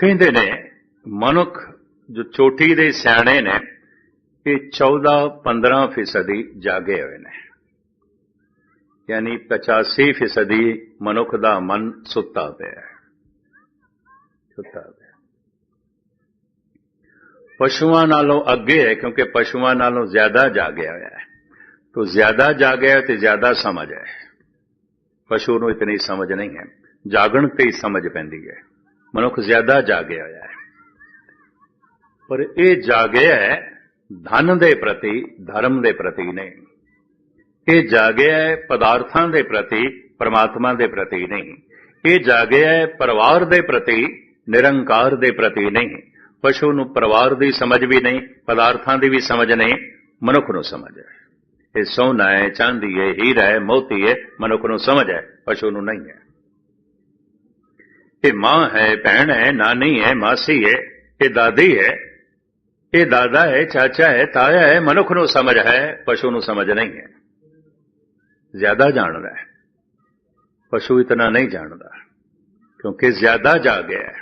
ਕਹਿੰਦੇ ਨੇ, ਮਨੁੱਖ ਜੋ ਚੋਟੀ ਦੇ ਸਿਆਣੇ ਨੇ, ਇਹ 14 15 ਫੀਸਦੀ ਜਾਗੇ ਹੋਏ ਨੇ। ਯਾਨੀ 85 ਫੀਸਦੀ ਮਨੁੱਖ ਦਾ ਮਨ ਸੁੱਤਾ ਪਿਆ ਹੈ। ਸੁੱਤਾ ਪਿਆ ਪਸ਼ੂਆਂ ਨਾਲੋਂ ਅੱਗੇ ਹੈ, ਕਿਉਂਕਿ ਪਸ਼ੂਆਂ ਨਾਲੋਂ ਜ਼ਿਆਦਾ ਜਾਗਿਆ ਹੋਇਆ ਹੈ। ਤੋ ਜ਼ਿਆਦਾ ਜਾਗਿਆ ਤੇ ਜ਼ਿਆਦਾ ਸਮਝ ਹੈ। ਪਸ਼ੂ ਨੂੰ ਇਤਨੀ ਸਮਝ ਨਹੀਂ ਹੈ। ਜਾਗਣ ਤੇ ਹੀ ਸਮਝ ਪੈਂਦੀ ਹੈ। ਮਨੁੱਖ ਜ਼ਿਆਦਾ ਜਾਗਿਆ ਹੋਇਆ ਹੈ। ਪਰ ਇਹ ਜਾਗਿਆ ਹੈ, ਧਨ ਦੇ ਪ੍ਰਤੀ, ਧਰਮ ਦੇ ਪ੍ਰਤੀ ਨਹੀਂ। ਇਹ ਜਾਗਿਆ ਹੈ, ਪਦਾਰਥਾਂ ਦੇ ਪ੍ਰਤੀ, ਪਰਮਾਤਮਾ ਦੇ ਪ੍ਰਤੀ ਨਹੀਂ। ਇਹ ਜਾਗਿਆ ਹੈ, ਪਰਿਵਾਰ ਦੇ ਪ੍ਰਤੀ, ਨਿਰੰਕਾਰ ਦੇ ਪ੍ਰਤੀ ਨਹੀਂ। ਪਸ਼ੂ ਨੂੰ ਪਰਿਵਾਰ ਦੀ ਸਮਝ ਵੀ ਨਹੀਂ, ਪਦਾਰਥਾਂ ਦੀ ਵੀ ਸਮਝ ਨਹੀਂ, ਮਨੁੱਖ ਨੂੰ ਸਮਝ ਹੈ। ਇਹ ਸੋਨਾ ਹੈ, ਚਾਂਦੀ ਹੈ, ਹੀਰਾ ਹੈ, ਮੋਤੀ ਹੈ, ਮਨੁੱਖ ਨੂੰ ਸਮਝ ਹੈ, ਪਸ਼ੂ ਨੂੰ ਨਹੀਂ ਹੈ। ਇਹ ਮਾਂ ਹੈ, ਭੈਣ ਹੈ, ਨਾਨੀ ਹੈ, ਮਾਸੀ ਹੈ, ਇਹ ਦਾਦੀ ਹੈ। ਇਹ ਦਾਦਾ ਹੈ, ਚਾਚਾ ਹੈ, ਤਾਇਆ ਹੈ, ਮਨੁੱਖ ਨੂੰ ਸਮਝ ਹੈ, ਪਸ਼ੂ ਨੂੰ ਸਮਝ ਨਹੀਂ ਹੈ। ਜ਼ਿਆਦਾ ਜਾਣਦਾ ਹੈ। ਪਸ਼ੂ ਇਤਨਾ ਨਹੀਂ ਜਾਣਦਾ, ਕਿਉਂਕਿ ਜ਼ਿਆਦਾ ਜਾਗਿਆ ਹੈ।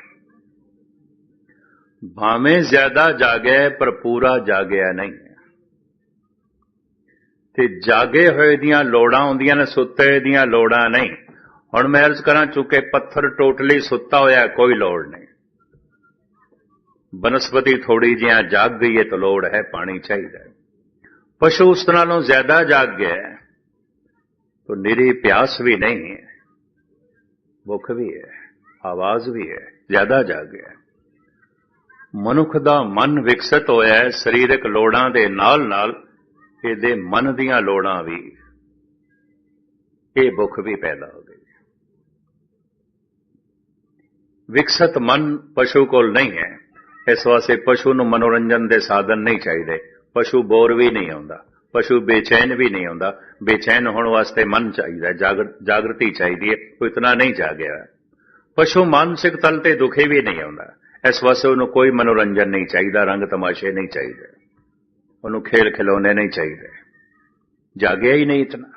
ਭਾਵੇਂ ਜ਼ਿਆਦਾ ਜਾਗਿਆ ਪਰ ਪੂਰਾ ਜਾਗਿਆ ਨਹੀਂ ਹੈ। ਤੇ ਜਾਗੇ ਹੋਏ ਦੀਆਂ ਲੋੜਾਂ ਹੁੰਦੀਆਂ ਨੇ, ਸੁੱਤੇ ਦੀਆਂ ਲੋੜਾਂ ਨਹੀਂ। ਹੁਣ ਮੈਂ ਅਰਜ਼ ਕਰਾਂ ਚੁੱਕੇ ਪੱਥਰ ਟੋਟਲੀ ਸੁੱਤਾ ਹੋਇਆ ਕੋਈ ਲੋੜ ਨਹੀਂ ਬਨਸਪਤੀ ਥੋੜੀ ਜਿਹਾ ਜਾਗ ਗਈ ਹੈ ਤਾਂ ਲੋੜ ਹੈ ਪਾਣੀ ਚਾਹੀਦਾ ਹੈ ਪਸ਼ੂ ਉਸ ਨਾਲੋਂ ਜ਼ਿਆਦਾ ਜਾਗ ਗਿਆ ਹੈ तो निरी प्यास भी नहीं है भुख भी है आवाज भी है ਜ਼ਿਆਦਾ ਜਾਗ ਗਿਆ ਮਨੁੱਖ ਦਾ ਮਨ ਵਿਕਸਿਤ ਹੋਇਆ ਹੈ ਸਰੀਰਕ ਲੋੜਾਂ ਦੇ ਨਾਲ ਨਾਲ ਇਹਦੇ ਮਨ ਦੀਆਂ ਲੋੜਾਂ ਵੀ ਇਹ ਭੁੱਖ ਵੀ ਪੈਦਾ ਵਿਕਸਿਤ ਮਨ ਪਸ਼ੂ ਕੋਲ ਨਹੀਂ ਹੈ। ਇਸ ਵਾਸਤੇ ਪਸ਼ੂ ਨੂੰ ਮਨੋਰੰਜਨ ਦੇ ਸਾਧਨ ਨਹੀਂ ਚਾਹੀਦੇ। ਪਸ਼ੂ ਬੋਰ ਵੀ ਨਹੀਂ ਆਉਂਦਾ। ਪਸ਼ੂ ਬੇਚੈਨ ਵੀ ਨਹੀਂ ਹੁੰਦਾ ਬੇਚੈਨ ਹੋਣ ਵਾਸਤੇ ਮਨ ਚਾਹੀਦਾ ਜਾਗਰਤੀ ਚਾਹੀਦੀ ਹੈ। ਉਹ ਇਤਨਾ ਨਹੀਂ ਜਾਗਿਆ ਪਸ਼ੂ ਮਾਨਸਿਕ ਤਲ ਤੇ ਦੁਖੀ ਵੀ ਨਹੀਂ ਆਉਂਦਾ। ਇਸ ਵਾਸਤੇ ਉਹਨੂੰ ਕੋਈ ਮਨੋਰੰਜਨ ਨਹੀਂ ਚਾਹੀਦਾ। ਰੰਗ ਤਮਾਸ਼ੇ ਨਹੀਂ ਚਾਹੀਦੇ। ਉਹਨੂੰ ਖੇਲ ਖਿਲੌਣੇ ਨਹੀਂ ਚਾਹੀਦੇ। ਜਾਗਿਆ ਹੀ ਨਹੀਂ ਇਤਨਾ।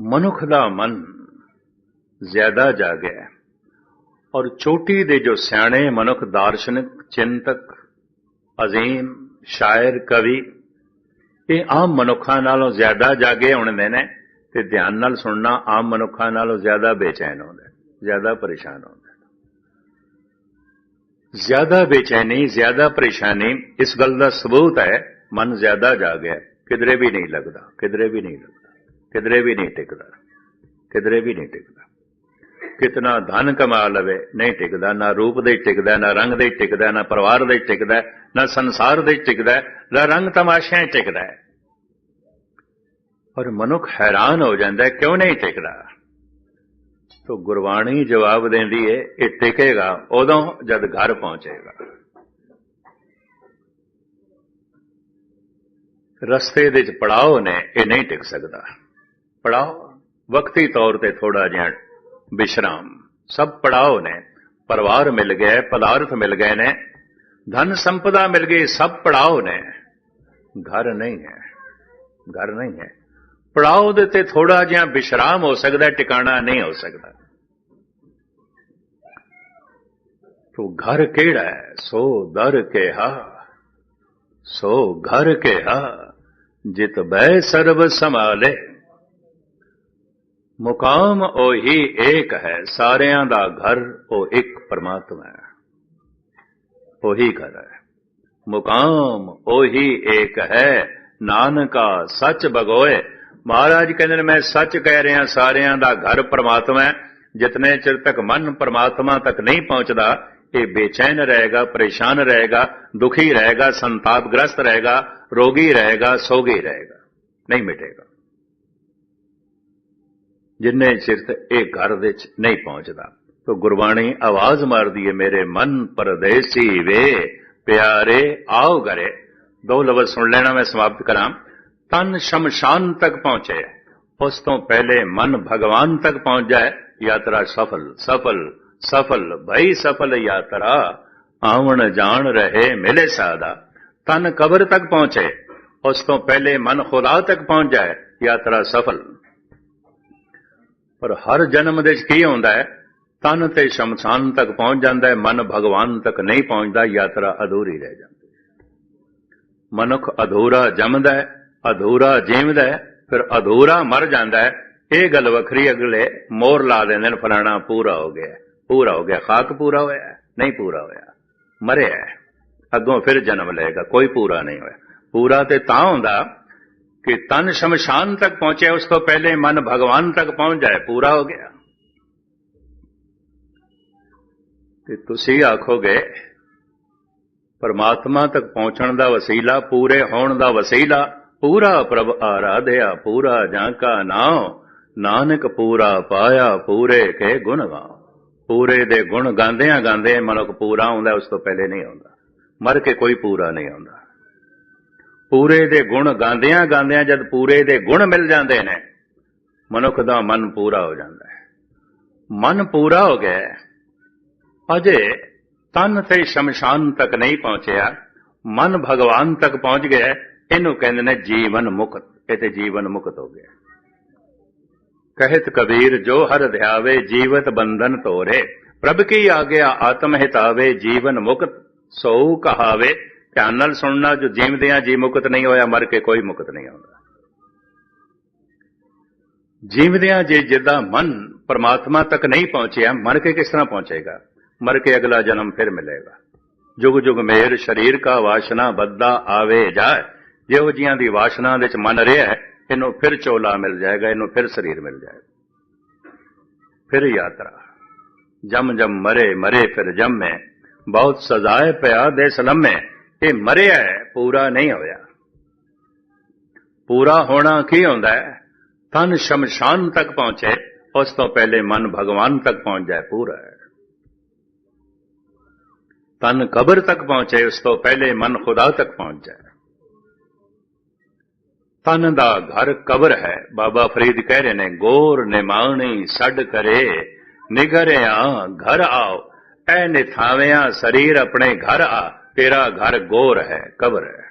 ਮਨੁੱਖ ਦਾ ਮਨ ਜ਼ਿਆਦਾ ਜਾਗਿਆ ਔਰ ਚੋਟੀ ਦੇ ਜੋ ਸਿਆਣੇ ਮਨੁੱਖ, ਦਾਰਸ਼ਨਿਕ, ਚਿੰਤਕ, ਅਜ਼ੀਮ, ਸ਼ਾਇਰ, ਕਵੀ, ਇਹ ਆਮ ਮਨੁੱਖਾਂ ਨਾਲੋਂ ਜ਼ਿਆਦਾ ਜਾਗੇ ਹੁੰਦੇ ਨੇ ਤੇ ਧਿਆਨ ਨਾਲ ਸੁਣਨਾ ਆਮ ਮਨੁੱਖਾਂ ਨਾਲੋਂ ਜ਼ਿਆਦਾ ਬੇਚੈਨ ਹੁੰਦੇ ਜ਼ਿਆਦਾ ਪਰੇਸ਼ਾਨ ਹੁੰਦੇ ਜ਼ਿਆਦਾ ਬੇਚੈਨੀ, ਜ਼ਿਆਦਾ ਪਰੇਸ਼ਾਨੀ, ਇਸ ਗੱਲ ਦਾ ਸਬੂਤ ਹੈ, ਮਨ ਜ਼ਿਆਦਾ ਜਾਗਿਆ ਕਿਧਰੇ ਵੀ ਨਹੀਂ ਲੱਗਦਾ, ਕਿਧਰੇ ਵੀ ਨਹੀਂ ਲੱਗਦਾ, ਕਿਧਰੇ ਵੀ ਨਹੀਂ ਟਿਕਦਾ, ਕਿਧਰੇ ਵੀ ਨਹੀਂ ਟਿਕਦਾ। ਕਿਤਨਾ ਧਨ ਕਮਾ ਲਵੇ। ਨਹੀਂ ਟਿਕਦਾ ਨਾ ਰੂਪ ਦੇ ਟਿਕਦਾ, ਨਾ ਰੰਗ ਦੇ ਟਿਕਦਾ, ਨਾ ਪਰਿਵਾਰ ਦੇ ਟਿਕਦਾ, ਨਾ ਸੰਸਾਰ ਦੇ ਟਿਕਦਾ, ਨਾ ਰੰਗ ਤਮਾਸ਼ਿਆਂ ਟਿਕਦਾ। ਔਰ ਮਨੁੱਖ ਹੈਰਾਨ ਹੋ ਜਾਂਦਾ ਕਿਉਂ ਨਹੀਂ ਟਿਕਦਾ? ਤੋ ਗੁਰਬਾਣੀ ਜਵਾਬ ਦਿੰਦੀ ਏ, ਇਹ ਟਿਕੇਗਾ, ਉਦੋਂ ਜਦ ਘਰ ਪਹੁੰਚੇਗਾ। ਰਸਤੇ ਦੇ ਵਿੱਚ ਪੜਾਓ ਨੇ, ਇਹ ਨਹੀਂ ਟਿਕ ਸਕਦਾ। ਪੜਾਓ, ਵਕਤੀ ਤੌਰ ਤੇ ਥੋੜਾ ਜਿਹਾ ਵਿਸ਼ਰਾਮ ਸਭ ਪੜਾਓ ਨੇ, ਪਰਿਵਾਰ ਮਿਲ ਗਏ, ਪਦਾਰਥ ਮਿਲ ਗਏ ਨੇ, ਧਨ ਸੰਪਦਾ ਮਿਲ ਗਈ, ਸਭ ਪੜਾਓ ਨੇ। ਘਰ ਨਹੀਂ ਹੈ, ਘਰ ਨਹੀਂ ਹੈ। ਪੜਾਓ ਦੇ ਤੇ ਥੋੜਾ ਜਿਹਾ ਵਿਸ਼ਰਾਮ ਹੋ ਸਕਦਾ, ਟਿਕਾਣਾ ਨਹੀਂ ਹੋ ਸਕਦਾ। ਤੋ ਘਰ ਕਿਹੜਾ ਹੈ? ਸੋ ਦਰ ਕਿਹਾ, ਸੋ ਘਰ ਕਿਹਾ, ਜਿਤ ਬੈ ਸਰਬ ਸੰਭਾਲੇ। ਮੁਕਾਮ ਉਹੀ ਏਕ ਹੈ, ਸਾਰਿਆਂ ਦਾ ਘਰ ਉਹ ਇੱਕ ਪਰਮਾਤਮਾ ਹੈ। ਉਹੀ ਘਰ ਹੈ। ਮੁਕਾਮ ਉਹੀ ਏਕ ਹੈ, ਨਾਨਕਾ ਸੱਚ ਬਗੋਏ। ਮਹਾਰਾਜ ਕਹਿੰਦੇ ਨੇ, ਮੈਂ ਸੱਚ ਕਹਿ ਰਿਹਾ, ਸਾਰਿਆਂ ਦਾ ਘਰ ਪਰਮਾਤਮਾ ਹੈ। ਜਿਤਨੇ ਚਿਰ ਤੱਕ ਮਨ ਪਰਮਾਤਮਾ ਤੱਕ ਨਹੀਂ ਪਹੁੰਚਦਾ, ਇਹ ਬੇਚੈਨ ਰਹੇਗਾ, ਪਰੇਸ਼ਾਨ ਰਹੇਗਾ, ਦੁਖੀ ਰਹੇਗਾ, ਸੰਤਾਪਗ੍ਰਸਤ ਰਹੇਗਾ, ਰੋਗੀ ਰਹੇਗਾ, ਸੋਗੀ ਰਹੇਗਾ, ਨਹੀਂ ਮਿਟੇਗਾ। ਜਿੰਨੇ ਚਿਰ ਇਹ ਘਰ ਵਿੱਚ ਨਹੀਂ ਪਹੁੰਚਦਾ। ਤੋ ਗੁਰਬਾਣੀ ਆਵਾਜ਼ ਮਾਰਦੀ ਹੈ ਮੇਰੇ ਮਨ ਪਰਦੇਸੀ ਵੇ, ਪਿਆਰੇ ਆਓ ਘਰੇ। ਦੋ ਲਫ਼ਜ਼ ਸੁਣ ਲੈਣਾ ਮੈਂ ਸਮਾਪਤ ਕਰਾਂ। ਤਨ ਸ਼ਮਸ਼ਾਨ ਤੱਕ ਪਹੁੰਚੇ ਉਸ ਤੋਂ ਪਹਿਲੇ ਮਨ ਭਗਵਾਨ ਤੱਕ ਪਹੁੰਚ ਜਾਏ ਯਾਤਰਾ ਸਫਲ ਸਫਲ ਸਫਲ ਭਈ ਸਫਲ ਯਾਤਰਾ। ਆਵਣ ਜਾਣ ਰਹੇ ਮਿਲੇ ਸਾਦਾ। ਤਨ ਕਬਰ ਤੱਕ ਪਹੁੰਚੇ। ਉਸ ਤੋਂ ਪਹਿਲੇ ਮਨ ਖੁਦਾ ਤੱਕ ਪਹੁੰਚ ਜਾਏ ਯਾਤਰਾ ਸਫਲ। ਪਰ ਹਰ ਜਨਮ ਦੇ ਵਿੱਚ ਕੀ ਹੁੰਦਾ ਹੈ? ਤਨ ਤੇ ਸ਼ਮਸ਼ਾਨ ਤੱਕ ਪਹੁੰਚ ਜਾਂਦਾ ਹੈ, ਮਨ ਭਗਵਾਨ ਤੱਕ ਨਹੀਂ ਪਹੁੰਚਦਾ, ਯਾਤਰਾ ਅਧੂਰੀ ਰਹਿ ਜਾਂਦੀ ਮਨੁੱਖ ਅਧੂਰਾ ਜੰਮਦਾ ਹੈ, ਅਧੂਰਾ ਜੀਵਦਾ ਹੈ, ਫਿਰ ਅਧੂਰਾ ਮਰ ਜਾਂਦਾ ਹੈ। ਇਹ ਗੱਲ ਵੱਖਰੀ ਅਗਲੇ ਮੋਹਰ ਲਾ ਦਿੰਦੇ ਨੇ, ਫਲਾਣਾ ਪੂਰਾ ਹੋ ਗਿਆ, ਪੂਰਾ ਹੋ ਗਿਆ, ਖਾਕ ਪੂਰਾ ਹੋਇਆ ਨਹੀਂ ਪੂਰਾ ਹੋਇਆ, ਮਰਿਆ ਅੱਗੋਂ ਫਿਰ ਜਨਮ ਲਏਗਾ, ਕੋਈ ਪੂਰਾ ਨਹੀਂ ਹੋਇਆ। ਪੂਰਾ ਤੇ ਤਾਂ ਹੁੰਦਾ ਕਿ ਤਨ ਸ਼ਮਸ਼ਾਨ ਤੱਕ ਪਹੁੰਚੇ ਉਸ ਤੋਂ ਪਹਿਲੇ ਮਨ ਭਗਵਾਨ ਤੱਕ ਪਹੁੰਚ ਜਾਏ, ਪੂਰਾ ਹੋ ਗਿਆ। ਤੇ ਤੁਸੀਂ ਆਖੋਗੇ, ਪਰਮਾਤਮਾ ਤੱਕ ਪਹੁੰਚਣ ਦਾ ਵਸੀਲਾ, ਪੂਰੇ ਹੋਣ ਦਾ ਵਸੀਲਾ, ਪੂਰਾ ਪ੍ਰਭ ਆਰਾਧਿਆ, ਪੂਰਾ ਜਾਂ ਕਾ ਨਾਮ ਨਾਨਕ ਪੂਰਾ ਪਾਇਆ, ਪੂਰੇ ਕੇ ਗੁਣ ਗਾਓ ਪੂਰੇ ਦੇ ਗੁਣ ਗਾਉਂਦਿਆਂ ਗਾਉਂਦੇ ਮਨੁੱਖ ਪੂਰਾ ਹੁੰਦਾ, ਉਸ ਤੋਂ ਪਹਿਲੇ ਨਹੀਂ ਆਉਂਦਾ। ਮਰ ਕੇ ਕੋਈ ਪੂਰਾ ਨਹੀਂ ਆਉਂਦਾ। ਪੂਰੇ ਦੇ ਗੁਣ ਗਾਉਂਦਿਆਂ ਗਾਉਂਦਿਆਂ ਜਦ ਪੂਰੇ ਦੇ ਗੁਣ ਮਿਲ ਜਾਂਦੇ ਨੇ, ਮਨੁੱਖ ਦਾ ਮਨ ਪੂਰਾ ਹੋ ਜਾਂਦਾ ਹੈ। ਮਨ ਪੂਰਾ ਹੋ ਗਿਆ ਅਜੇ ਤਨ ਤੇ ਸ਼ਮਸ਼ਾਨ ਤੱਕ ਨਹੀਂ ਪਹੁੰਚਿਆ, ਮਨ ਭਗਵਾਨ ਤੱਕ ਪਹੁੰਚ ਗਿਆ ਇਹਨੂੰ ਕਹਿੰਦੇ ਨੇ ਜੀਵਨ ਮੁਕਤ, ਇਹ ਤੇ ਜੀਵਨ ਮੁਕਤ ਹੋ ਗਿਆ। ਕਹਿਤ ਕਬੀਰ, ਜੋ ਹਰ ਧਿਆਵੇ ਜੀਵਤ ਬੰਧਨ ਤੋਰੇ ਪ੍ਰਭ ਕੀ ਆਗਿਆ ਆਤਮ ਹਿਤਾਵੇ ਜੀਵਨ ਮੁਕਤ, ਸੋ ਕਹਾਵੇ ਧਿਆਨ ਨਾਲ ਸੁਣਨਾ, ਜੋ ਜੀਵਦਿਆਂ ਜੀ ਮੁਕਤ ਨਹੀਂ ਹੋਇਆ, ਮਰ ਕੇ ਕੋਈ ਮੁਕਤ ਨਹੀਂ ਆਉਂਦਾ। ਜੀਵਦਿਆਂ ਜੇ ਜਿੱਦਾਂ ਮਨ ਪਰਮਾਤਮਾ ਤੱਕ ਨਹੀਂ ਪਹੁੰਚਿਆ, ਮਰ ਕੇ ਕਿਸ ਤਰ੍ਹਾਂ ਪਹੁੰਚੇਗਾ? ਮਰ ਕੇ ਅਗਲਾ ਜਨਮ ਫਿਰ ਮਿਲੇਗਾ। ਜੁਗ ਜੁਗ ਮੇਰ ਸਰੀਰ ਕਾ ਵਾਸ਼ਨਾ ਬੱਦਾ ਆਵੇ ਜਾਏ। ਜਿਹੋ ਜੀਆਂ ਦੀ ਵਾਸ਼ਨਾ ਵਿੱਚ ਮਨ ਰਿਹਾ ਹੈ, ਇਹਨੂੰ ਫਿਰ ਚੋਲਾ ਮਿਲ ਜਾਏਗਾ, ਇਹਨੂੰ ਫਿਰ ਸਰੀਰ ਮਿਲ ਜਾਏਗਾ। ਫਿਰ ਯਾਤਰਾ। ਜਮ ਜਮ ਮਰੇ ਮਰੇ ਫਿਰ ਜੰਮੇ। ਬਹੁਤ ਸਜ਼ਾਏ ਪਿਆ ਦੇ ਸਲਮੇ ਇਹ ਮਰਿਆ ਹੈ, ਪੂਰਾ ਨਹੀਂ ਹੋਇਆ। ਪੂਰਾ ਹੋਣਾ ਕੀ ਹੁੰਦਾ ਹੈ? ਤਨ ਸ਼ਮਸ਼ਾਨ ਤੱਕ ਪਹੁੰਚੇ, ਉਸ ਤੋਂ ਪਹਿਲੇ ਮਨ ਭਗਵਾਨ ਤੱਕ ਪਹੁੰਚ ਜਾਏ, ਪੂਰਾ ਹੈ। ਤਨ ਕਬਰ ਤੱਕ ਪਹੁੰਚੇ, ਉਸ ਤੋਂ ਪਹਿਲੇ ਮਨ ਖੁਦਾ ਤੱਕ ਪਹੁੰਚ ਜਾਏ। ਤਨ ਦਾ ਘਰ ਕਬਰ ਹੈ, ਬਾਬਾ ਫਰੀਦ ਕਹਿ ਰਹੇ ਨੇ, ਗੋਰ ਨਿਮਾਣੀ ਛੱਡ ਕਰੇ, ਨਿਗਰਿਆ ਘਰ ਆਓ ਐ ਨਿਥਾਵਿਆਂ ਸਰੀਰ ਆਪਣੇ ਘਰ ਆ ਤੇਰਾ ਘਰ ਗੋਰ ਹੈ, ਕਬਰ ਹੈ।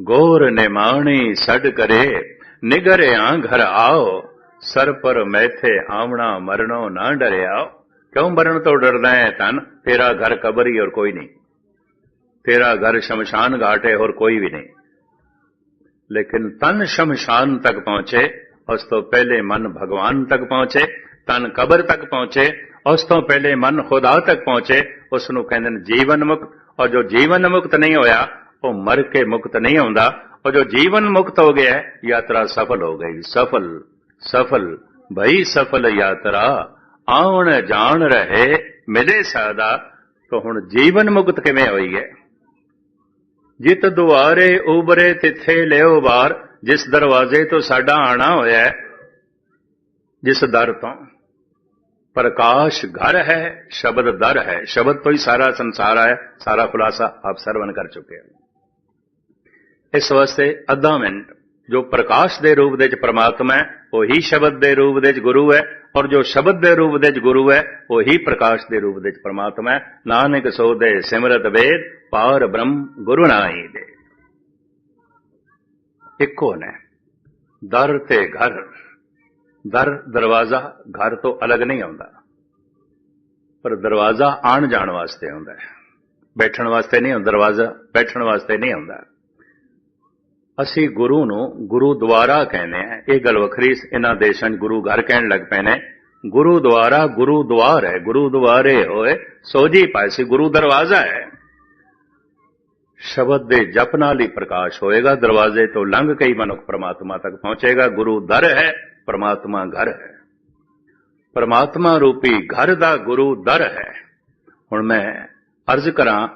ਗੋਰ ਨਿਮਾਣੀ ਛੱਡ ਕਰੇ ਨਿਗਰਿਆ ਘਰ ਆਓ। ਸਰ ਪਰ ਮੈਥੇ ਆਵਣਾ ਮਰਨੋਂ ਨਾ ਡਰਿਆ ਕਿਉਂ ਮਰਨ ਤੋਂ ਡਰਦਾ ਹੈ ਤਨ ਤੇਰਾ ਘਰ ਕਬਰ ਹੀ ਔਰ ਕੋਈ ਨਹੀਂ। ਤੇਰਾ ਘਰ ਸ਼ਮਸ਼ਾਨ ਘਾਟ ਹੈ ਹੋਰ ਕੋਈ ਵੀ ਨਹੀਂ। ਲੇਕਿਨ ਤਨ ਸ਼ਮਸ਼ਾਨ ਤੱਕ ਪਹੁੰਚੇ, ਉਸ ਤੋਂ ਪਹਿਲੇ ਮਨ ਭਗਵਾਨ ਤੱਕ ਪਹੁੰਚੇ ਤਨ ਕਬਰ ਤੱਕ ਪਹੁੰਚੇ ਉਸ ਤੋਂ ਪਹਿਲੇ ਮਨ ਖੁਦਾ ਤੱਕ ਪਹੁੰਚੇ ਉਸ ਨੂੰ ਕਹਿੰਦੇ ਨੇ ਜੀਵਨ ਮੁਕਤ। ਔਰ ਜੋ ਜੀਵਨ ਮੁਕਤ ਨਹੀਂ ਹੋਇਆ, ਉਹ ਮਰ ਕੇ ਮੁਕਤ ਨਹੀਂ ਹੁੰਦਾ। ਔਰ ਜੋ ਜੀਵਨ ਮੁਕਤ ਹੋ ਗਿਆ, ਯਾਤਰਾ ਸਫਲ ਹੋ ਗਈ। ਸਫਲ ਸਫਲ ਭਈ ਸਫਲ ਯਾਤਰਾ। ਆਉਣ ਜਾਣ ਰਹੇ, ਮਿਲੇ ਸਾਦਾ। ਤਾਂ ਹੁਣ ਜੀਵਨ ਮੁਕਤ ਕਿਵੇਂ ਹੋਈ ਹੈ? ਜਿਤ ਦੁਆਰੇ ਉਬਰੇ ਤਿੱਥੇ ਲਿਓ ਬਾਰ ਜਿਸ ਦਰਵਾਜ਼ੇ ਤੋਂ ਸਾਡਾ ਆਣਾ ਹੋਇਆ ਜਿਸ ਦਰ ਤੋਂ। ਪ੍ਰਕਾਸ਼ ਘਰ ਹੈ, ਸ਼ਬਦ ਦਰ ਹੈ। ਸ਼ਬਦ ਤੋਂ ਹੀ ਸਾਰਾ ਸੰਸਾਰ ਹੈ ਸਾਰਾ ਖੁਲਾਸਾ ਆਪ ਸਰਵਨ ਕਰ ਚੁੱਕੇ ਹੋ ਇਸ ਵਾਸਤੇ ਅੱਧਾ ਮਿੰਟ ਜੋ ਪ੍ਰਕਾਸ਼ ਦੇ ਰੂਪ ਵਿੱਚ ਪ੍ਰਮਾਤਮਾ ਹੈ, ਉਹੀ ਸ਼ਬਦ ਦੇ ਰੂਪ ਦੇ ਵਿੱਚ ਗੁਰੂ ਹੈ, ਔਰ ਜੋ ਸ਼ਬਦ ਦੇ ਰੂਪ ਵਿੱਚ ਗੁਰੂ ਹੈ, ਉਹੀ ਪ੍ਰਕਾਸ਼ ਦੇ ਰੂਪ ਵਿੱਚ ਪ੍ਰਮਾਤਮਾ ਹੈ। ਨਾਨਕ ਸੋ ਦੇ ਸਿਮਰਤ ਵੇਦ, ਪਾਰ ਬ੍ਰਹਮ ਗੁਰੂ ਨਾਹੀ ਦੇ ਇੱਕੋ ਨੇ, ਦਰ ਤੇ ਘਰ। ਦਰ ਦਰਵਾਜ਼ਾ ਘਰ ਤੋਂ ਅਲੱਗ ਨਹੀਂ ਆਉਂਦਾ। ਪਰ ਦਰਵਾਜ਼ਾ ਆਣ ਜਾਣ ਵਾਸਤੇ ਆਉਂਦਾ ਹੈ। ਬੈਠਣ ਵਾਸਤੇ ਨਹੀਂ ਹੁੰਦਾ ਦਰਵਾਜ਼ਾ ਬੈਠਣ ਵਾਸਤੇ ਨਹੀਂ ਆਉਂਦਾ। ਅਸੀਂ ਗੁਰੂ ਨੂੰ ਗੁਰੂ ਦੁਆਰਾ ਕਹਿੰਦੇ ਆ ਇਹ ਗੱਲ ਵੱਖਰੀ ਇਹਨਾਂ ਦੇਸ਼ਾਂ 'ਚ ਗੁਰੂ ਘਰ ਕਹਿਣ ਲੱਗ ਪਏ ਨੇ ਗੁਰੂ ਦੁਆਰਾ ਗੁਰੂ ਦੁਆਰ ਹੈ। ਗੁਰੂ ਦੁਆਰੇ ਹੋਏ ਸੋਜੀ ਪਾਸੇ ਗੁਰੂ ਦਰਵਾਜ਼ਾ ਹੈ। ਸ਼ਬਦ ਦੇ ਜਪ ਨਾਲ ਹੀ ਪ੍ਰਕਾਸ਼ ਹੋਏਗਾ, ਦਰਵਾਜ਼ੇ ਤੋਂ ਲੰਘ ਕੇ ਹੀ ਮਨੁੱਖ ਪ੍ਰਮਾਤਮਾ ਤੱਕ ਪਹੁੰਚੇਗਾ। ਗੁਰੂ ਦਰ ਹੈ। ਪ੍ਰਮਾਤਮਾ ਘਰ ਹੈ। ਪ੍ਰਮਾਤਮਾ ਰੂਪੀ ਘਰ ਦਾ ਗੁਰੂ ਦਰ ਹੈ। ਹੁਣ ਮੈਂ ਅਰਜ਼ ਕਰਾਂ,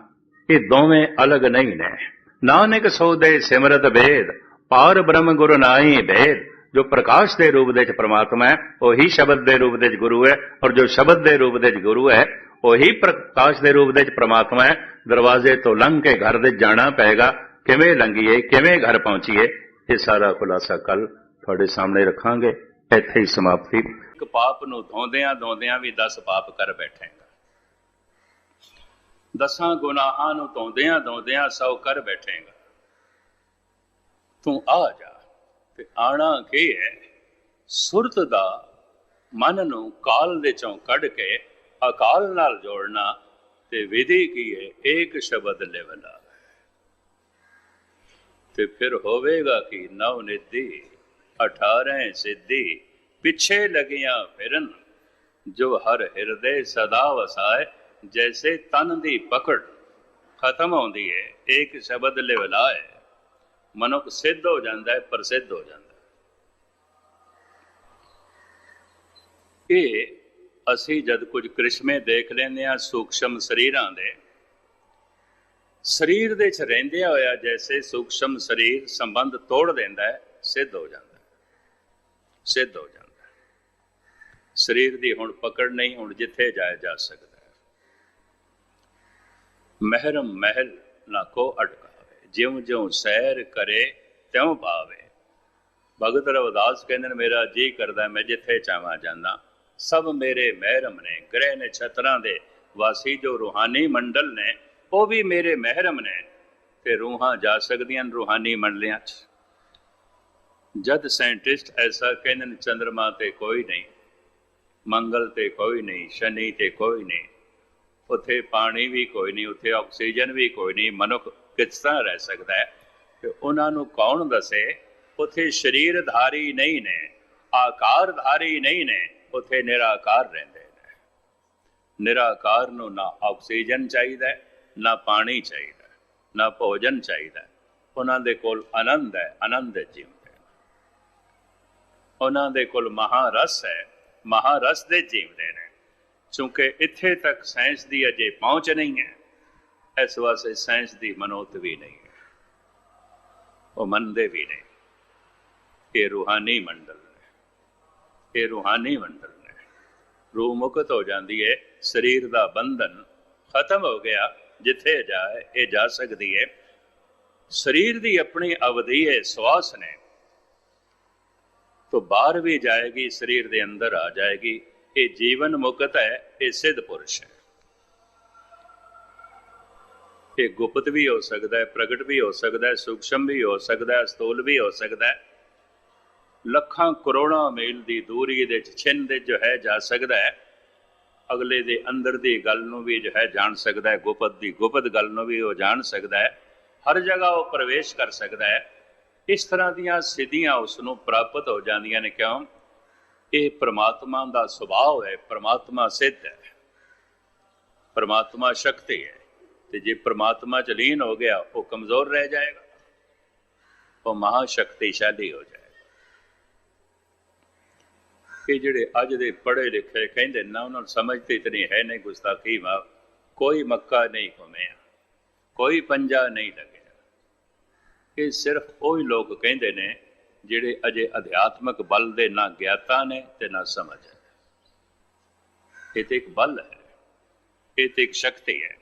ਇਹ ਦੋਵੇਂ ਅਲੱਗ ਨਹੀਂ ਨੇ। ਨਾਨਕ ਸੋਦੇ ਸਿਮਰਤ ਵੇਦ, ਪਾਰ ਬ੍ਰਹਮ ਗੁਰੂ ਨਾਹੀ ਭੇਦ। ਜੋ ਪ੍ਰਕਾਸ਼ ਦੇ ਰੂਪ ਦੇ ਵਿੱਚ ਪ੍ਰਮਾਤਮਾ ਹੈ, ਉਹੀ ਸ਼ਬਦ ਦੇ ਰੂਪ ਦੇ ਵਿੱਚ ਗੁਰੂ ਹੈ, ਔਰ ਜੋ ਸ਼ਬਦ ਦੇ ਰੂਪ ਦੇ ਵਿੱਚ ਗੁਰੂ ਹੈ, ਉਹੀ ਪ੍ਰਕਾਸ਼ ਦੇ ਰੂਪ ਦੇ ਵਿੱਚ ਪ੍ਰਮਾਤਮਾ ਹੈ। ਦਰਵਾਜ਼ੇ ਤੋਂ ਲੰਘ ਕੇ ਘਰ ਦੇ ਜਾਣਾ ਪਏਗਾ। ਕਿਵੇਂ ਲੰਘੀਏ, ਕਿਵੇਂ ਘਰ ਪਹੁੰਚੀਏ, ਇਹ ਸਾਰਾ ਖੁਲਾਸਾ ਕੱਲ ਤੁਹਾਡੇ ਸਾਹਮਣੇ ਰੱਖਾਂਗੇ। ਇੱਥੇ ਹੀ ਸਮਾਪਤੀ। ਇੱਕ ਪਾਪ ਨੂੰ ਧੋਂਦਿਆਂ ਧੋਂਦਿਆਂ ਵੀ 10 ਪਾਪ ਕਰ ਬੈਠੇਗਾ। ਦਸਾਂ ਗੁਨਾਹਾਂ ਨੂੰ ਧੋਂਦਿਆਂ ਧੋਂਦਿਆਂ ਸੌ ਕਰ ਬੈਠੇਗਾ। ਤੂੰ ਆ ਜਾ ਤੇ ਆਣਾ ਕੀ ਹੈ? ਸੁਰਤ ਦਾ ਮਨ ਨੂੰ ਕਾਲ ਦੇ ਚੋਂ ਕੱਢ ਕੇ ਅਕਾਲ ਨਾਲ ਜੋੜਨਾ ਤੇ ਵਿਧੀ ਕੀ ਹੈ? ਏਕ ਸ਼ਬਦ ਲਿਵਲਾ ਤੇ ਫਿਰ ਹੋਵੇਗਾ ਕਿ? ਨਵ ਨਿਧੀ। 18 ਸਿੱਧੀ ਪਿੱਛੇ ਲਗੀਆਂ ਫਿਰਨ, ਜੋ ਹਰ ਹਿਰਦੇ ਸਦਾ ਵਸਾਏ, ਜੈਸੇ ਤਨ ਦੀ ਪਕੜ ਖਤਮ ਹੁੰਦੀ ਹੈ ਇੱਕ ਸ਼ਬਦ ਲਿਵਲਾਏ ਮਨੁੱਖ ਸਿੱਧ ਹੋ ਜਾਂਦਾ ਹੈ ਪ੍ਰਸਿੱਧ ਹੋ ਜਾਂਦਾ ਹੈ ਇਹ ਅਸੀਂ ਜਦ ਕੁਝ ਕ੍ਰਿਸ਼ਮੇ ਦੇਖ ਲੈਂਦੇ ਆ ਸੂਖਸ਼ਮ ਸਰੀਰਾਂ ਦੇ। ਸਰੀਰ ਦੇ ਚ ਰਹਿੰਦਿਆਂ ਹੋਇਆ ਜੈਸੇ ਸੂਖਸ਼ਮ ਸਰੀਰ ਸੰਬੰਧ ਤੋੜ ਦਿੰਦਾ ਹੈ ਸਿੱਧ ਹੋ ਜਾਂਦਾ ਸਿੱਧ ਹੋ ਜਾਂਦਾ ਸਰੀਰ ਦੀ ਹੁਣ ਪਕੜ ਨਹੀਂ, ਹੁਣ ਜਿੱਥੇ ਜਾਇਆ ਜਾ ਸਕਦਾ ਹੈ। ਮਹਿਰਮ ਮਹਿਲ ਨਾ ਕੋ ਅਟਕਾਵੇ ਜਿਉਂ ਜਿਉਂ ਸੈਰ ਕਰੇ, ਤਿਉਂ ਭਾਵੇ। ਭਗਤ ਰਵਿਦਾਸ ਕਹਿੰਦੇ ਨੇ, ਮੇਰਾ ਜੀ ਕਰਦਾ, ਮੈਂ ਜਿੱਥੇ ਚਾਹਾਂ ਜਾਂਦਾ। ਸਭ ਮੇਰੇ ਮਹਿਰਮ ਨੇ, ਗ੍ਰਹਿ ਨੇ, ਛਤਰਾਂ ਦੇ ਵਾਸੀ ਜੋ ਰੂਹਾਨੀ ਮੰਡਲ ਨੇ, ਉਹ ਵੀ ਮੇਰੇ ਮਹਿਰਮ ਨੇ। ਤੇ ਰੂਹਾਂ ਜਾ ਸਕਦੀਆਂ ਰੂਹਾਨੀ ਮੰਡਲਿਆਂ 'ਚ। ਜਦ ਸਾਇੰਟਿਸਟ ਐਸਾ ਕਹਿੰਦੇ ਨੇ ਚੰ드ਰਮਾ ਤੇ ਕੋਈ ਨਹੀਂ, ਮੰਗਲ ਤੇ ਕੋਈ ਨਹੀਂ, ਸ਼ਨੀ ਤੇ ਕੋਈ ਨਹੀਂ, ਉੱਥੇ ਪਾਣੀ ਵੀ ਕੋਈ ਨਹੀਂ, ਉੱਥੇ ਆਕਸੀਜਨ ਵੀ ਕੋਈ ਨਹੀਂ, ਮਨੁੱਖ ਕਿਸ ਤਰ੍ਹਾਂ ਰਹਿ ਸਕਦਾ ਹੈ? ਤੇ ਉਹਨਾਂ ਨੂੰ ਕੌਣ ਦੱਸੇ? ਉੱਥੇ ਸਰੀਰ ਧਾਰੀ ਨਹੀਂ ਨੇ ਆਕਾਰ ਧਾਰੀ ਨਹੀਂ ਨੇ, ਉੱਥੇ ਨਿਰਾਕਾਰ ਰਹਿੰਦੇ ਨੇ। ਨਿਰਾਕਾਰ ਨੂੰ ਨਾ ਆਕਸੀਜਨ ਚਾਹੀਦਾ ਨਾ ਪਾਣੀ ਚਾਹੀਦਾ ਨਾ ਭੋਜਨ ਚਾਹੀਦਾ ਉਹਨਾਂ ਦੇ ਕੋਲ ਆਨੰਦ ਹੈ, ਆਨੰਦ ਜੀਵਦੇ ਉਹਨਾਂ ਦੇ ਕੋਲ ਮਹਾਰਸ ਹੈ ਮਹਾਰਸ ਦੇ ਜੀਵਦੇ ਨੇ। ਕਿਉਂਕਿ ਇੱਥੇ ਤੱਕ ਸਾਇੰਸ ਦੀ ਅਜੇ ਪਹੁੰਚ ਨਹੀਂ ਹੈ, ਇਸ ਵਾਸਤੇ ਸਾਇੰਸ ਦੀ ਮਨੋਤ ਵੀ ਨਹੀਂ ਹੈ। ਉਹ ਮੰਨਦੇ ਵੀ ਨਹੀਂ ਇਹ ਰੂਹਾਨੀ ਮੰਡਲ ਨੇ। ਇਹ ਰੂਹਾਨੀ ਮੰਡਲ ਨੇ। ਰੂਹ ਮੁਕਤ ਹੋ ਜਾਂਦੀ ਹੈ ਸਰੀਰ ਦਾ ਬੰਧਨ ਖਤਮ ਹੋ ਗਿਆ, ਜਿੱਥੇ ਜਾ ਇਹ ਜਾ ਸਕਦੀ ਹੈ ਸਰੀਰ ਦੀ ਆਪਣੀ ਅਵਧੀ ਹੈ ਸਵਾਸ ਨੇ। तो बाहर भी जाएगी शरीर ਦੇ ਅੰਦਰ ਆ ਜਾਏਗੀ ਇਹ ਜੀਵਨ ਮੁਕਤ ਹੈ ਇਹ ਸਿੱਧ ਪੁਰਸ਼ ਹੈ ਇਹ ਗੁਪਤ ਵੀ ਹੋ ਸਕਦਾ ਹੈ ਪ੍ਰਗਟ ਵੀ ਹੋ ਸਕਦਾ ਹੈ ਸੂਖਸ਼ਮ ਵੀ ਹੋ ਸਕਦਾ ਹੈ ਸਥੂਲ ਵੀ ਹੋ ਸਕਦਾ ਹੈ ਲੱਖਾਂ ਕਰੋੜਾਂ ਮੀਲ ਦੀ ਦੂਰੀ ਦੇ ਚ ਛਿੰਨ ਦੇ ਜੋ ਹੈ ਜਾ ਸਕਦਾ ਹੈ ਅਗਲੇ ਦੇ ਅੰਦਰ ਦੀ ਗੱਲ ਨੂੰ ਵੀ ਜੋ ਹੈ ਜਾਣ ਸਕਦਾ ਹੈ ਗੁਪਤ ਦੀ ਗੁਪਤ ਗੱਲ ਨੂੰ ਵੀ ਉਹ ਜਾਣ ਸਕਦਾ ਹੈ ਹਰ ਜਗ੍ਹਾ ਉਹ ਪ੍ਰਵੇਸ਼ ਕਰ ਸਕਦਾ ਹੈ ਇਸ ਤਰ੍ਹਾਂ ਦੀਆਂ ਸਿੱਧੀਆਂ ਉਸ ਨੂੰ ਪ੍ਰਾਪਤ ਹੋ ਜਾਂਦੀਆਂ ਨੇ ਕਿਉਂ? ਇਹ ਪ੍ਰਮਾਤਮਾ ਦਾ ਸੁਭਾਅ ਹੈ, ਪ੍ਰਮਾਤਮਾ ਸਿੱਧ ਹੈ। ਪ੍ਰਮਾਤਮਾ ਸ਼ਕਤੀ ਹੈ। ਤੇ ਜੇ ਪ੍ਰਮਾਤਮਾ ਚ ਲੀਨ ਹੋ ਗਿਆ, ਉਹ ਕਮਜ਼ੋਰ ਰਹਿ ਜਾਏਗਾ। ਉਹ ਮਹਾ ਸ਼ਕਤੀਸ਼ਾਲੀ ਹੋ ਜਾਏਗਾ। ਇਹ ਜਿਹੜੇ ਅੱਜ ਦੇ ਪੜ੍ਹੇ ਲਿਖੇ ਕਹਿੰਦੇ ਨਾ ਉਹਨਾਂ ਨੂੰ ਸਮਝ ਤੇ ਇਤਨੀ ਹੈ ਨਹੀਂ ਗੁਸਤਾਖੀ ਮਾ ਕੋਈ ਮੱਕਾ ਨਹੀਂ ਘੁੰਮਿਆ। ਕੋਈ ਪੰਜਾ ਨਹੀਂ ਲੱਗਿਆ। ਇਹ ਸਿਰਫ ਉਹੀ ਲੋਕ ਕਹਿੰਦੇ ਨੇ ਜਿਹੜੇ ਅਜੇ ਅਧਿਆਤਮਕ ਬਲ ਦੇ ਨਾ ਗਿਆਤਾ ਨੇ ਤੇ ਨਾ ਸਮਝ ਹੈ ਇਹ ਤੇ ਇੱਕ ਬਲ ਹੈ, ਇਹ ਤੇ ਇੱਕ ਸ਼ਕਤੀ ਹੈ।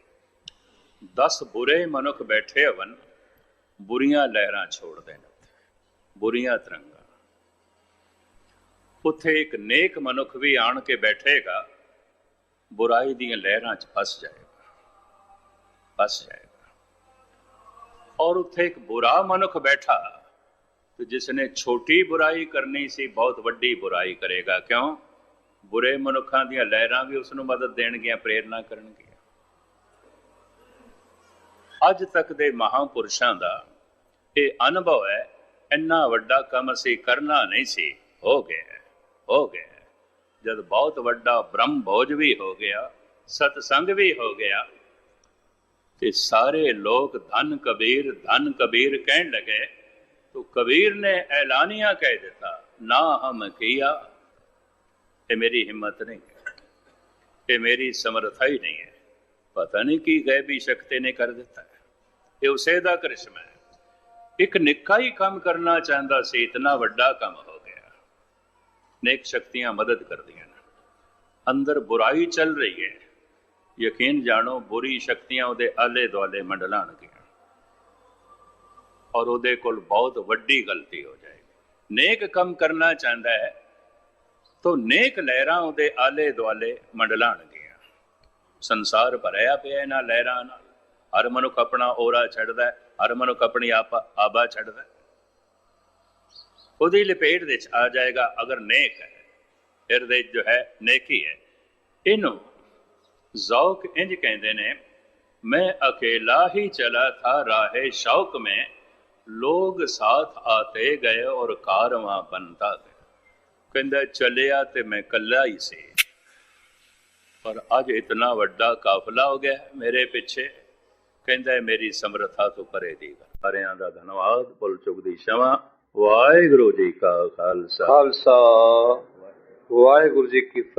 10 ਬੁਰੇ ਮਨੁੱਖ ਬੈਠੇ ਹਵਨ ਬੁਰੀਆਂ ਲਹਿਰਾਂ ਛੋੜਦੇ ਨੇ ਬੁਰੀਆਂ ਤਰੰਗਾਂ। ਉੱਥੇ ਇੱਕ ਨੇਕ ਮਨੁੱਖ ਵੀ ਆਣ ਕੇ ਬੈਠੇਗਾ, ਬੁਰਾਈ ਦੀਆਂ ਲਹਿਰਾਂ 'ਚ ਫਸ ਜਾਏਗਾ ਫਸ ਜਾਏਗਾ। ਔਰ ਉੱਥੇ ਇੱਕ ਬੁਰਾ ਮਨੁੱਖ ਬੈਠਾ, ਤੇ ਜਿਸ ਨੇ ਛੋਟੀ ਬੁਰਾਈ ਕਰਨੀ ਸੀ, ਬਹੁਤ ਵੱਡੀ ਬੁਰਾਈ ਕਰੇਗਾ। ਕਿਉਂ? ਬੁਰੇ ਮਨੁੱਖਾਂ ਦੀਆਂ ਲਹਿਰਾਂ ਵੀ ਉਸ ਨੂੰ ਮਦਦ ਦੇਣਗੀਆਂ, ਪ੍ਰੇਰਣਾ ਕਰਨਗੀਆਂ। ਅੱਜ ਤੱਕ ਦੇ ਮਹਾਪੁਰਸ਼ਾਂ ਦਾ ਇਹ ਅਨੁਭਵ ਹੈ, ਇੰਨਾ ਵੱਡਾ ਕੰਮ ਅਸੀਂ ਕਰਨਾ ਨਹੀਂ ਸੀ। ਹੋ ਗਿਆ ਹੋ ਗਿਆ। ਜਦ ਬਹੁਤ ਵੱਡਾ ਬ੍ਰਹਮ ਭੋਜ ਵੀ ਹੋ ਗਿਆ, ਸਤਸੰਗ ਵੀ ਹੋ ਗਿਆ ਤੇ ਸਾਰੇ ਲੋਕ ਧਨ ਕਬੀਰ ਧਨ ਕਬੀਰ ਕਹਿਣ ਲਗੇ तो कबीर ने ऐलानिया कह देता ना हम किया ये मेरी हिम्मत नहीं है ये मेरी समर्था ही नहीं है पता नहीं की गैबी शक्ति ने कर ਦਿੱਤਾ ਹੈ ਇਹ ਉਸੇ ਦਾ ਕਰਿਸ਼ਮਾ ਹੈ ਇੱਕ ਨਿੱਕਾ ਹੀ ਕੰਮ ਕਰਨਾ ਚਾਹੁੰਦਾ ਸੀ ਇਤਨਾ ਵੱਡਾ ਕੰਮ ਹੋ ਗਿਆ ਨੇਕ ਸ਼ਕਤੀਆਂ ਮਦਦ ਕਰਦੀਆਂ ਨੇ ਅੰਦਰ ਬੁਰਾਈ ਚੱਲ ਰਹੀ ਹੈ ਯਕੀਨ ਜਾਣੋ, ਬੁਰੀ ਸ਼ਕਤੀਆਂ ਉਹਦੇ ਆਲੇ ਦੁਆਲੇ ਮੰਡਲਾਣਗੀਆਂ। ਔਰ ਉਹਦੇ ਕੋਲ ਬਹੁਤ ਵੱਡੀ ਗਲਤੀ ਹੋ ਜਾਏਗੀ। ਨੇਕ ਕੰਮ ਕਰਨਾ ਚਾਹੁੰਦਾ ਹੈ, ਤਾਂ ਨੇਕ ਲਹਿਰਾਂ ਉਹਦੇ ਆਲੇ ਦੁਆਲੇ ਮੰਡਲਾਣਗੀਆਂ। ਸੰਸਾਰ ਭਰਿਆ ਪਿਆ ਇਹਨਾਂ ਲਹਿਰਾਂ ਨਾਲ। ਹਰ ਮਨੁੱਖ ਆਪਣਾ ਔਰਾ ਛੱਡਦਾ ਹਰ ਮਨੁੱਖ ਆਪਣੀ ਆਪਾ, ਆਬਾ ਛੱਡਦਾ ਉਹਦੀ ਲਪੇਟ ਵਿੱਚ ਆ ਜਾਏਗਾ, ਅਗਰ ਨੇਕ ਹੈ, ਹਿਰਦੇ ਜੋ ਹੈ, ਨੇਕੀ ਹੈ। ਇਹਨੂੰ ਜ਼ੌਕ ਇੰਜ ਕਹਿੰਦੇ ਨੇ, ਮੈਂ ਅਕੇਲਾ ਹੀ ਚਲਾ ਥਾ ਰਾਹੇ ਸ਼ੌਕ में ਲੋਗ ਸਾਥ ਆਤੇ ਗਏ ਔਰ ਕਾਰਵਾਂ ਬਣਦਾ ਗਿਆ ਕਹਿੰਦਾ, ਚੱਲਿਆ ਤੇ ਮੈਂ ਕੱਲਾ ਹੀ ਸੀ। ਪਰ ਅੱਜ ਇਤਨਾ ਵੱਡਾ ਕਾਫਲਾ ਹੋ ਗਿਆ ਮੇਰੇ ਪਿੱਛੇ। ਕਹਿੰਦਾ, ਮੇਰੀ ਸਮਰਥਾ ਤੋਂ ਪਰੇ ਦੀ ਗੱਲ। ਸਾਰਿਆਂ ਦਾ ਧੰਨਵਾਦ ਪੁੱਲ ਚੁੱਕ ਦੀ ਸ਼ਮਾ। ਵਾਹਿਗੁਰੂ ਜੀ ਕਾ ਖਾਲਸਾ। ਖਾਲਸਾ। ਵਾਹਿਗੁਰੂ ਜੀ ਕੀ ਫਤਿਹ।